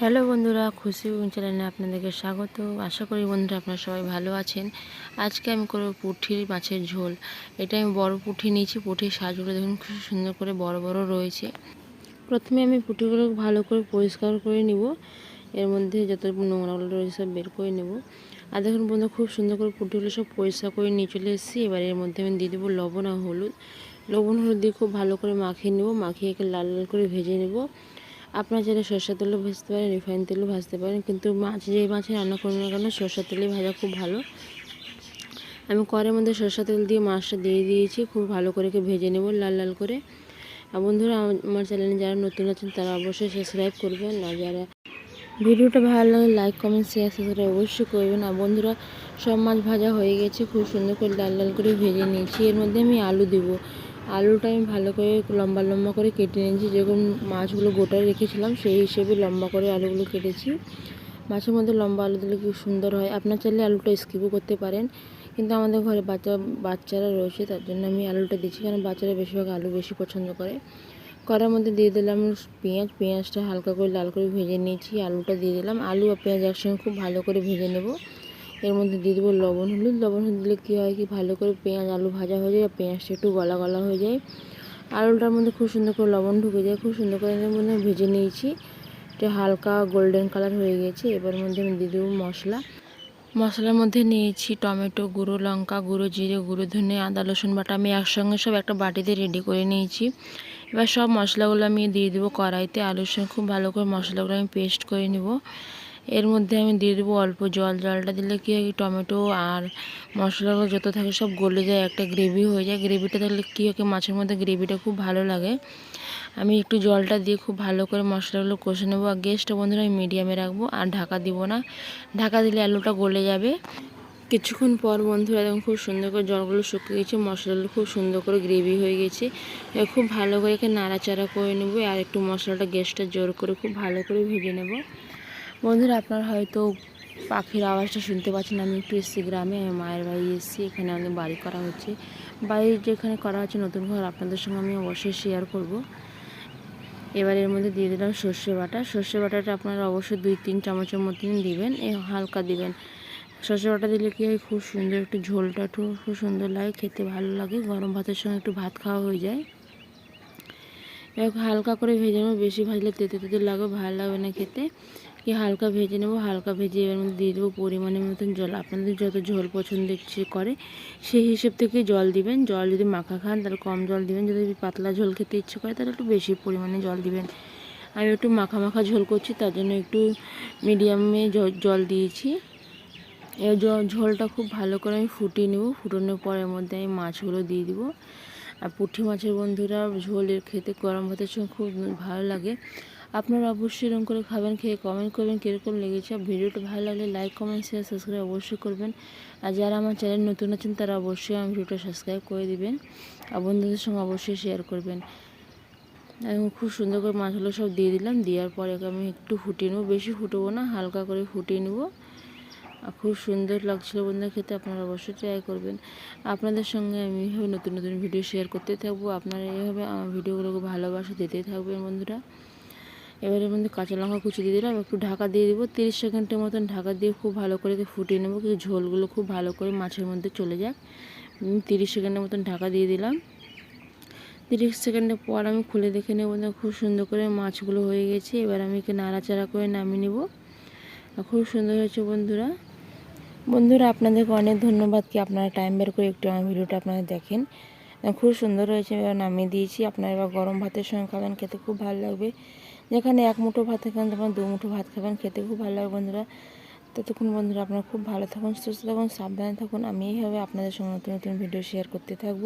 Hello বন্ধুরা, খুশি চ্যানেলে আপনাদেরকে স্বাগত। আশা করি বন্ধুরা আপনারা সবাই ভালো আছেন। আজকে আমি করব পুঠির মাছের ঝোল। এটা আমি বড় পুঁটি নিয়েছি, পুঁঠির সাজগুলো দেখুন খুব সুন্দর করে বড় বড় রয়েছে। প্রথমে আমি পুঁটিগুলো ভালো করে পরিষ্কার করে নিব। এর মধ্যে যত নোংরাগুলো রয়েছে সব বের করে নেব। আর দেখুন বন্ধু, খুব সুন্দর করে পুঁটিগুলো সব পরিষ্কার করে নিয়ে চলে এসেছি। এবার এর মধ্যে আমি দিয়ে দেবো লবণ আর হলুদ। লবণ হলুদ দিয়ে খুব ভালো করে মাখিয়ে নেব। মাখিয়ে লাল লাল করে ভেজে নেব। আপনারা চাইলে সরষের তেলও ভাজতে পারেন, রিফাইন তেলও ভাজতে পারেন, কিন্তু মাছ, যে মাছে রান্না করুন না কেন, সরষের তেলে ভাজা খুব ভালো। আমি কড়ের মধ্যে সরষের তেল দিয়ে মাছটা দিয়ে দিয়েছি, খুব ভালো করে ভেজে নেব লাল লাল করে। আর বন্ধুরা আমার চ্যানেলে যারা নতুন আছেন, তারা অবশ্যই সাবস্ক্রাইব করবেন, আর যারা ভিডিওটা ভালো লাগে, লাইক, কমেন্ট শেয়ার সাবস্ক্রাইব অবশ্যই করবেন। আর বন্ধুরা, সব মাছ ভাজা হয়ে গেছে, খুব সুন্দর করে লাল লাল করে ভেজে নিয়েছি। এর মধ্যে আমি আলু দেবো। আলুটা আমি ভালো করে লম্বা লম্বা করে কেটে নিয়েছি। যেরকম মাছগুলো গোটায় রেখেছিলাম, সেই হিসেবে লম্বা করে আলুগুলো কেটেছি। মাছের মধ্যে লম্বা আলু দিলে খুব সুন্দর হয়? আপনার চাইলে আলুটা স্কিপও করতে পারেন। কিন্তু আমাদের ঘরে বাচ্চা, বাচ্চারা রয়েছে, তার জন্য আমি আলুটা দিচ্ছি। কারণ বাচ্চারা বেশিরভাগ আলু বেশি পছন্দ করে। কড়ার মধ্যে দিয়ে দিলাম পেঁয়াজ। পেঁয়াজটা হালকা করে লাল করে ভেজে নিয়েছি। আলুটা দিয়ে দিলাম। আলু আর পেঁয়াজ একসঙ্গে খুব ভালো করে ভেজে নেব। এর মধ্যে দিয়ে দেবো লবণ হলুদ। লবণ হলুদ দিলে কী হয় কি, ভালো করে পেঁয়াজ, আলু ভাজা হয়ে যায়, পেঁয়াজটা একটু গলা গলা হয়ে যায়। আলুটার মধ্যে খুব সুন্দর করে লবণ ঢুকে যায়, খুব সুন্দর করে এর মধ্যে ভেজে নিয়েছি। এটা হালকা গোল্ডেন কালার হয়ে গেছে, এবার মধ্যে আমি দিয়ে দেবো মশলা। মশলার মধ্যে নিয়েছি টমেটো গুঁড়ো, লঙ্কা গুঁড়ো, জিরে গুঁড়ো, ধনে, আদা, রসুন বাটা। আমি একসঙ্গে সব একটা বাটিতে রেডি করে নিয়েছি। এবার সব মশলাগুলো আমি দিয়ে দেবো কড়াইতে। আলুর সঙ্গে খুব ভালো করে মশলাগুলো আমি পেস্ট করে নেব। এর মধ্যে আমি দিয়ে দেবো অল্প জল। জলটা দিলে কি হয়, টমেটো আর মশলাগুলো যত থাকে সব গলে যায়, একটা গ্রেভি হয়ে যায়। গ্রেভিটা থাকলে কী হয় মাছের মধ্যে গ্রেভিটা খুব ভালো লাগে। আমি একটু জলটা দিয়ে খুব ভালো করে মশলাগুলো কষে নেব। আর গ্যাসটা বন্ধুরা আমি মিডিয়ামে রাখব, আর ঢাকা দিব না। ঢাকা দিলে আলুটা গলে যাবে। কিছুক্ষণ পর বন্ধুরা দেখুন খুব সুন্দর করে জলগুলো শুকিয়ে গেছে, মশলাগুলো খুব সুন্দর করে গ্রেভি হয়ে গেছে। খুব ভালো করে এখানে নাড়াচাড়া করে নেব, আর একটু মশলাটা গ্যাসটা জোর করে খুব ভালো করে ভেজে নেব। বন্ধুরা, আপনার হয়তো পাখির আওয়াজটা শুনতে পাচ্ছেন। আমি একটু এসেছি গ্রামে আমি মায়ের বাড়ি এসেছি। এখানে আমাদের বাড়ি করা হচ্ছে। বাড়ি যেখানে করা হচ্ছে নতুন ঘর, আপনাদের সঙ্গে আমি অবশ্যই শেয়ার করব। এবার এর মধ্যে দিয়ে দিলাম সর্ষে বাটা। সর্ষে বাটাটা আপনারা অবশ্যই দুই, তিন চামচের মতন দিবেন, এ হালকা দিবেন। সর্ষে বাটা দিলে কি হয়, খুব সুন্দর একটু ঝোলটা একটু খুব সুন্দর লাগে, খেতে ভালো লাগে। গরম ভাতের সঙ্গে একটু ভাত খাওয়া হয়ে যায়। এবার হালকা করে ভেজে নেব। বেশি ভাজলে তেতে তেতে লাগবে ভালো লাগবে না খেতে। কি হালকা ভেজে নেব, হালকা ভেজে এবার দিয়ে দেবো পরিমাণের মতন জল। আপনাদের যত ঝোল পছন্দ ইচ্ছে করে, সেই হিসেব থেকে জল দিবেন। জল যদি মাখা খান, তাহলে কম জল দিবেন। যদি পাতলা ঝোল খেতে ইচ্ছে করে, তাহলে একটু বেশি পরিমাণে জল দিবেন। আমি একটু মাখা মাখা ঝোল করছি, তার জন্য একটু মিডিয়ামে জল দিয়েছি। এই ঝোলটা খুব ভালো করে আমি ফুটিয়ে নেব। ফুটানোর পরের মধ্যে আমি মাছগুলো দিয়ে দিব। আর পুঁটি মাছের বন্ধুরা ঝোলের খেতে গরম ভাতের সঙ্গে খুব ভালো লাগে। আপনারা অবশ্যই এরকম করে খাবেন, খেয়ে কমেন্ট করবেন, কীরকম লেগেছে। ভিডিওটা ভালো লাগলে লাইক কমেন্ট শেয়ার সাবস্ক্রাইব অবশ্যই করবেন। আর যারা আমার চ্যানেল নতুন আছেন, তারা অবশ্যই আমার ভিডিওটা সাবস্ক্রাইব করে দেবেন। আর বন্ধুদের সঙ্গে অবশ্যই শেয়ার করবেন। আমি খুব সুন্দর করে মাছগুলো সব দিয়ে দিলাম। দেওয়ার পরে আমি একটু ফুটিয়ে নেব। বেশি ফুটবো না, হালকা করে ফুটিয়ে নেব। খুব সুন্দর লাগছিল বন্ধুরা খেতে, আপনারা অবশ্যই ট্রাই করবেন। আপনাদের সঙ্গে আমি এইভাবে নতুন নতুন ভিডিও শেয়ার করতে থাকব। আপনারা এইভাবে আমার ভিডিওগুলোকে ভালোবাসা দিতেই থাকবেন বন্ধুরা। এবারে মধ্যে কাঁচা লঙ্কা কুচি দিয়ে দিলাম, একটু ঢাকা দিয়ে দিব। তিরিশ সেকেন্ডের মতন ঢাকা দিয়ে খুব ভালো করে ফুটিয়ে নেব, কিন্তু ঝোলগুলো খুব ভালো করে মাছের মধ্যে চলে যাক। তিরিশ সেকেন্ডের মতন ঢাকা দিয়ে দিলাম। তিরিশ সেকেন্ডের পর আমি খুলে দেখে নেব খুব সুন্দর করে মাছগুলো হয়ে গেছে। এবার আমি একে নাড়াচাড়া করে নামিয়ে নেব। খুব সুন্দর হয়েছে বন্ধুরা। বন্ধুরা, আপনাদেরকে অনেক ধন্যবাদ কি আপনারা টাইম বের করে একটু আমার ভিডিওটা আপনারা দেখেন। খুব সুন্দর হয়েছে, এবার নামিয়ে দিয়েছি। আপনারা এবার গরম ভাতের সঙ্গে খাবেন, খেতে খুব ভালো লাগবে। যেখানে এক মুঠো ভাত খাবেন তখন দু মুঠো ভাত খাবেন, খেতে খুব ভালো লাগে বন্ধুরা। ততক্ষণ বন্ধুরা আপনারা খুব ভালো থাকুন, সুস্থ থাকুন, সাবধানে থাকুন। আমি এইভাবে আপনাদের সঙ্গে নতুন নতুন ভিডিও শেয়ার করতে থাকব।